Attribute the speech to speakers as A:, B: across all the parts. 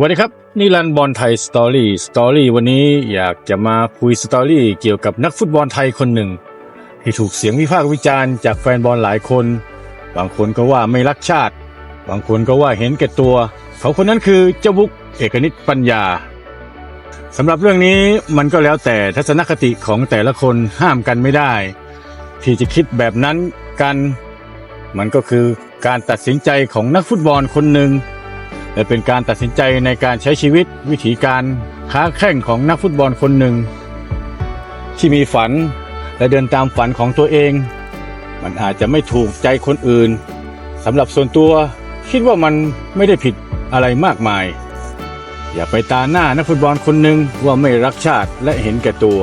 A: วัสดีครับนี่รันบอลไทยสตอรี่สตอรี่วันนี้อยากจะมาคุยสตอรี่เกี่ยวกับนักฟุตบอลไทยคนหนึ่ง ที่ถูกเสียงวิพากษ์วิจารณ์จากแฟนบอลหลายคน บางคนก็ว่าไม่รักชาติ บางคนก็ว่าเห็นแก่ตัว เขาคนนั้นคือเจ้าบุกเอกนิตปัญญาสำหรับเรื่องนี้มันก็แล้วแต่ทัศนคติของแต่ละคนห้ามกันไม่ได้ ที่จะคิดแบบนั้นกัน มันก็คือการตัดสินใจของนักฟุตบอลคนหนึ่ง และเป็นการตัดสินใจในการใช้ชีวิตวิถีการค้าแข่งของนักฟุตบอลคนหนึ่ง ที่มีฝันและเดินตามฝันของตัวเอง มันอาจจะไม่ถูกใจคนอื่นสำหรับส่วนตัวคิดว่ามันไม่ได้ผิดอะไรมากมาย อย่าไปตาหน้านักฟุตบอลคนหนึ่งว่าไม่รักชาติและเห็นแก่ตัว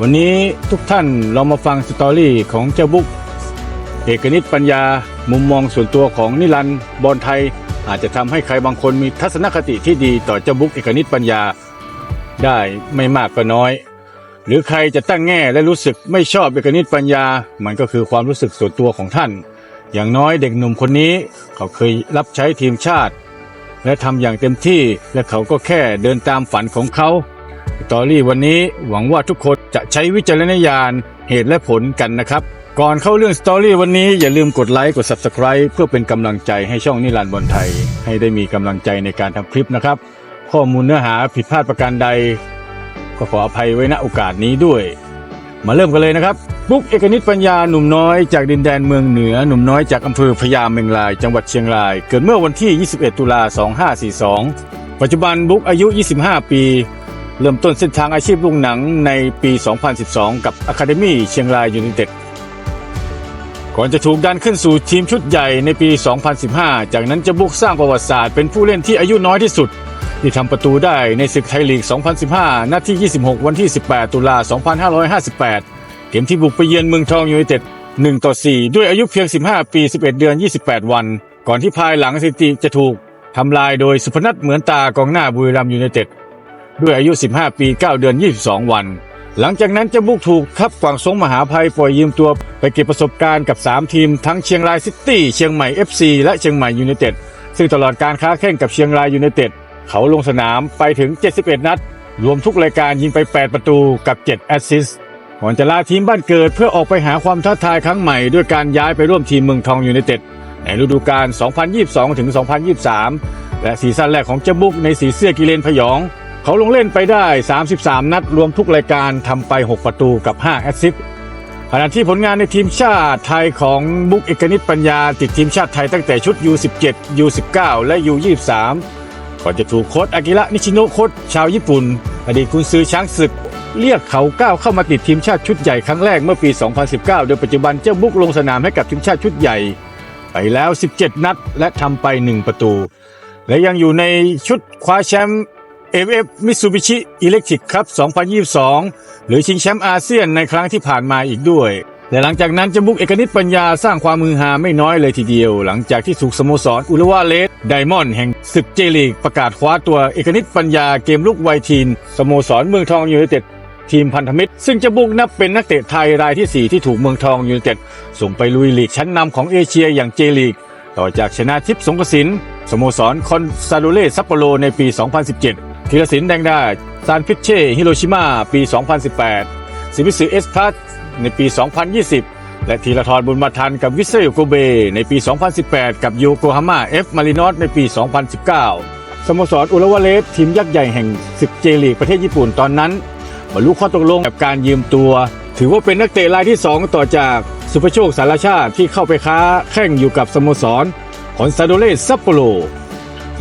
A: วันนี้ทุกท่านลองมาฟังสตอรี่ของเจ้าบุ๊กเอกนิตปัญญามุมมองส่วนตัวของนิรันดร์บอลไทย อาจจะทำให้ใครบางคนมีทัศนคติที่ดีต่อเจ้าบุ๊กเอกนิตปัญญา ได้ไม่มากก็น้อย หรือใครจะตั้งแง่และรู้สึกไม่ชอบเอกนิตปัญญา มันก็คือความรู้สึกส่วนตัวของท่าน อย่างน้อยเด็กหนุ่มคนนี้เขาเคยรับใช้ทีมชาติ และทำอย่างเต็มที่และเขาก็แค่เดินตามฝันของเขาตอรี่วันนี้หวังว่าทุกคนจะใช้วิจารณญาณเหตุและผลกันนะครับ ก่อนเข้าเรื่องสตอรี่วันนี้อย่าลืมกดไลค์กด Subscribe เพื่อเป็นกำลังใจให้ช่องนิรันดร์บอลไทย ให้ได้มีกำลังใจในการทำคลิปนะครับ ข้อมูลเนื้อหาผิดพลาดประการใด ก็ขออภัยไว้ณโอกาสนี้ด้วย มาเริ่มกันเลยนะครับปุ๊กเอกนิตปัญญาหนุ่มน้อยจากดินแดนเมืองเหนือหนุ่มน้อยจากอำเภอพญาเมงราย จังหวัดเชียงราย เกิดเมื่อวันที่ 21 ตุลา 2542 ปัจจุบันบุ๊กอายุ 25 ปีเริ่มต้นเส้นทางอาชีพลุงหนังในปี 2012 กับอะคาเดมี่เชียงรายยูไนเต็ด ก่อนจะถูกดันขึ้นสู่ทีมชุดใหญ่ในปี 2015 จากนั้นจะบุกสร้างประวัติศาสตร์เป็นผู้เล่นที่อายุน้อยที่สุด ที่ทำประตูได้ในศึกไทยลีก 2015 นัดที่ 26 วันที่ 18 ตุลา 2558 เกมที่บุกไปเยือนเมืองทองยูไนเต็ด 1 ต่อ 4 ด้วยอายุเพียง 15 ปี 11 เดือน 28 วัน ก่อนที่ภายหลังสถิติจะถูกทำลายโดยสุพนัทเหมือนตากองหน้าบุรีรัมย์ยูไนเต็ด ด้วยอายุ 15 ปี 9 เดือน 22 วัน หลังจากนั้นเจะบุกถูกทับกวางสงมหาภัยปล่อยยืมตัวไปเก็บประสบการณ์กับ 3 ทีมทั้งเชียงรายซิตี้เชียงใหม่ FC และเชียงใหม่ยูไนเต็ดซึ่งตลอดการค้าแข่งกับเชียงรายยูไนเต็ดเขาลงสนามไปถึง 71 นัด รวมทุกรายการยิงไป 8 ประตูกับ 7 แอสซิสต์ก่อนจะลาทีมบ้านเกิดเพื่อออกไปหาความท้าทายครั้งใหม่ด้วยการย้ายไปร่วมทีมเมืองทองยูไนเต็ดในฤดูกาล 2022ถึง2023 และซีซั่นแรกของเจ้าบุกในสีเสื้อกิเลนพยอง เขาลงเล่นไปได้ 33 นัดรวมทุกรายการทำไป 6 ประตูกับ 5 แอสซิสต์ขณะที่ผลงานในทีมชาติไทยของบุ๊กเอกนิตปัญญา ติดทีมชาติไทยตั้งแต่ชุด U17 U19 และ U23 ก่อนจะถูกโค้ชอากิระนิชิโนะโค้ชชาวญี่ปุ่น อดีตกุนซือช้างศึก เรียกเขาก้าวเข้ามาติดทีมชาติชุดใหญ่ครั้งแรกเมื่อปี 2019 โดยปัจจุบันเจ้าบุ๊กลงสนามให้กับทีมชาติชุดใหญ่ ไปแล้ว 17 นัดและทำไป 1 ประตู และยังอยู่ในชุดคว้าแชมป์ AFF Mitsubishi Electric Cup 2022 หรือชิงแชมป์อาเซียนในครั้งที่ผ่านมาอีกด้วย และหลังจากนั้นจะบุกเอกนิตปัญญาสร้างความมือหาไม่น้อยเลยทีเดียว หลังจากที่ถูกสโมสรอุลวาเลสไดมอนด์แห่งศึกเจลีกประกาศคว้าตัวเอกนิตปัญญาเกมลุกไวทีนสโมสรเมืองทองยูไนเต็ดทีมพันธมิตร ซึ่งจะบุกนับเป็นนักเตะไทยรายที่ 4 ที่ถูกเมืองทองยูไนเต็ดส่งไปลุยลีกชั้นนำของเอเชียอย่างเจลีก ต่อจากชนะทิพย์สงกสินสโมสรคอนซาโดเล่ซัปโปโรในปี 2017 ธีรศิลป์แดงดาซานฟิชเช่ ฮิโรชิมา ปี 2018 สิมิสึเอสพัทในปี 2020 และธีรทรบุญมาทันกับวิเซลโกเบ ในปี 2018 กับโยโกฮาม่าเอฟมารินอสในปี 2019 สโมสรอุลวาเลสทีมยักษ์ใหญ่แห่งศึกเจลีกประเทศญี่ปุ่นตอนนั้นบรรลุข้อตกลงกับการยืมตัว ถือว่าเป็นนักเตะรายที่ 2 ต่อจากสุภโชคสารชาติที่เข้าไปค้าแข่งอยู่กับสโมสรคอนซาโดเล่ซัปโปโร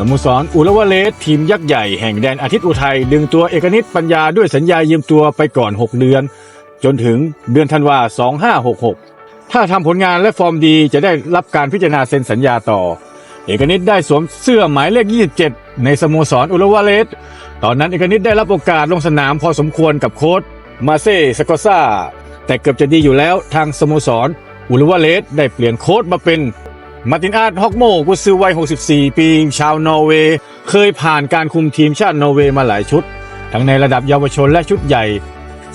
A: โมสรอุลวาเลสทีมยักษ์ใหญ่แห่งแดนอาทิตย์อุทัย ดึงตัวเอกนิตปัญญาด้วยสัญญายืมตัวไปก่อน 6 เดือน จนถึงเดือนธันวา 2566 ถ้าทำผลงานและฟอร์มดีจะได้รับการพิจารณาเซ็นสัญญาต่อ เอกนิตได้สวมเสื้อหมายเลข 27 ในสโมสรอุลวาเลสตอนนั้นเอกนิตได้รับโอกาสลงสนามพอสมควรกับโค้ชมาเซ่สกอซ่าแต่เกือบจะดีอยู่แล้วทางสโมสรอุลวาเลสได้เปลี่ยนโค้ชมาเป็น มาร์ตินอาร์ตฮอกโมกุซือวัย 64 ปี ชาวนอร์เวย์ เคยผ่านการคุมทีมชาตินอร์เวย์มาหลายชุด ทั้งในระดับเยาวชนและชุดใหญ่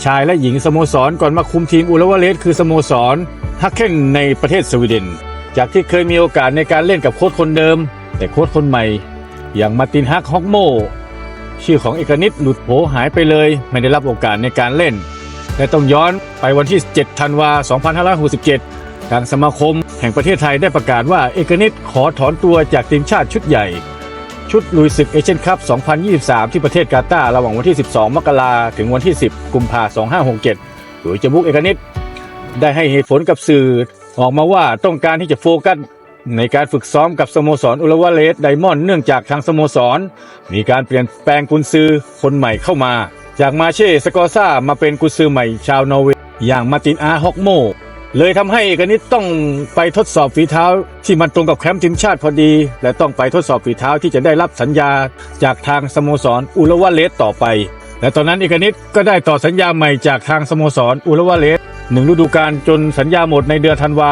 A: ชายและหญิงสโมสรก่อนมาคุมทีมอุลวาเลสคือสโมสรฮักเคนในประเทศสวีเดน จากที่เคยมีโอกาสในการเล่นกับโค้ชคนเดิม แต่โค้ชคนใหม่ อย่างมาร์ตินฮักฮอกโมชื่อของเอกนิตหลุดโผหายไปเลย ไม่ได้รับโอกาสในการเล่น และต้องย้อนไปวันที่ 7 ธันวา 2567 ทางสมาคมแห่งประเทศไทยได้ประกาศว่าเอกนิตขอถอนตัวจากทีมชาติชุดใหญ่ ชุดลุยศึกเอเชียนคัพ 2023 ที่ประเทศกาตาร์ระหว่างวันที่ 12 มกราถึงวันที่ 10 กุมภาพันธ์2567 โดยเจะบุกเอกนิตได้ให้เหตุผลกับสื่อออกมาว่าต้องการที่จะโฟกัสในการฝึกซ้อมกับสโมสรอุลวาเลสไดมอนด์เนื่องจากทางสโมสร มีการเปลี่ยนแปลงกุนซือคนใหม่เข้ามา จากมาเช่สกอซ่ามาเป็นกุนซือใหม่ชาวนอร์เวย์อย่างมาร์ตินอาฮอกโม เลยทำให้เอกนิตต้องไปทดสอบฝีเท้า ที่มันตรงกับแคมป์ทีมชาติพอดี และต้องไปทดสอบฝีเท้าที่จะได้รับสัญญาจากทางสโมสรอุลวาเลสต่อไป และตอนนั้นเอกนิตก็ได้ต่อสัญญาใหม่จากทางสโมสรอุลวาเลสหนึ่งฤดูกาลจนสัญญาหมดในเดือนธันวา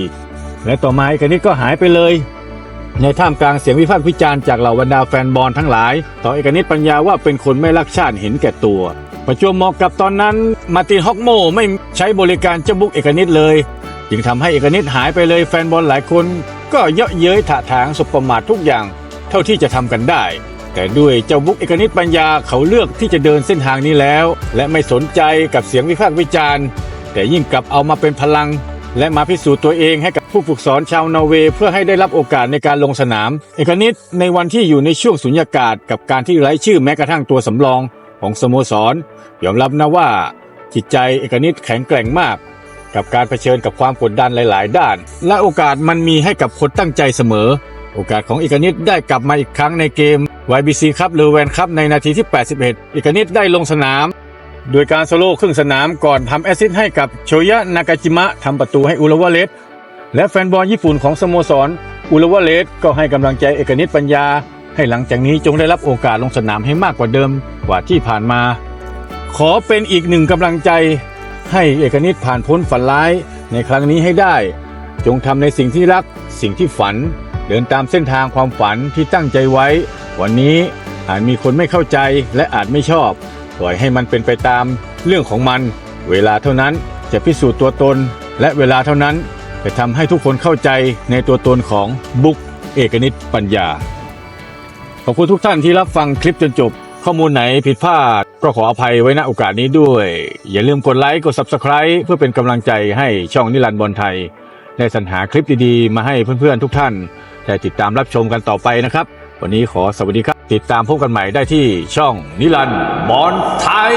A: 2024 และต่อมาเอกนิตก็หายไปเลย ในท่ามกลางเสียงวิพากษ์วิจารณ์จากเหล่าบรรดาแฟนบอลทั้งหลาย ต่อเอกนิตปัญญาว่าเป็นคนไม่รักชาติเห็นแก่ตัว ประจวบเหมาะกับตอนนั้นมาตินฮอกโมไม่ใช้บริการเจ้าบุกเอกนิตเลย จึงทำให้เอกนิตหายไปเลยแฟนบอลหลายคน ก็เยาะเย้ยถะถางสบประมาททุกอย่าง เท่าที่จะทำกันได้ แต่ด้วยเจ้าบุกเอกนิตปัญญาเขาเลือกที่จะเดินเส้นทางนี้แล้ว และไม่สนใจกับเสียงวิพากษ์วิจารณ์ แต่ยิ่งกลับเอามาเป็นพลัง และมาพิสูจน์ตัวเองให้กับผู้ฝึกสอนชาวนอร์เวย์เพื่อให้ได้รับโอกาสในการลงสนาม เอกนิตในวันที่อยู่ในช่วงสุญญากาศกับการที่ไร้ชื่อแม้กระทั่งตัวสำรอง ของสโมสร ยอมรับนะว่าจิตใจเอกนิตแข็งแกร่งมาก กับการเผชิญกับความกดดันหลาย ๆ ด้าน และโอกาสมันมีให้กับคนตั้งใจเสมอ โอกาสของเอกนิตได้กลับมาอีกครั้งในเกม YBC ครับหรือแวนครับในนาทีที่ 81 เอกนิตได้ลงสนาม โดยการโซโล่ครึ่งสนามก่อนทำแอสซิสต์ให้กับโชยะนากาจิมะทำประตูให้อุลวาเลสและแฟนบอลญี่ปุ่นของสโมสรอุลวาเลสก็ให้กำลังใจเอกนิตปัญญา ให้หลังจากนี้จงได้รับโอกาสลงสนามให้มากกว่าเดิมกว่าที่ผ่านมา ขอเป็นอีกหนึ่งกำลังใจ ให้เอกนิตผ่านพ้นฝันร้ายในครั้งนี้ให้ได้ จงทำในสิ่งที่รัก สิ่งที่ฝัน เดินตามเส้นทางความฝันที่ตั้งใจไว้ วันนี้อาจมีคนไม่เข้าใจและอาจไม่ชอบ ปล่อยให้มันเป็นไปตามเรื่องของมัน เวลาเท่านั้นจะพิสูจน์ตัวตน และเวลาเท่านั้นจะทำให้ทุกคนเข้าใจในตัวตนของบุ๊กเอกนิตปัญญา ขอบคุณทุกท่านที่รับฟังคลิปจนจบ ข้อมูลไหนผิดพลาดก็ขออภัยไว้ณโอกาสนี้ด้วย อย่าลืมกดไลค์กด Subscribe เพื่อเป็นกำลังใจให้ช่องนิรันดร์บอลไทยได้สรรหาคลิปดีๆ มาให้เพื่อนๆทุกท่านได้ติดตามรับชมกันต่อไปนะครับ วันนี้ขอสวัสดีครับ ติดตามพบกันใหม่ได้ที่ช่องนิรันดร์บอลไทย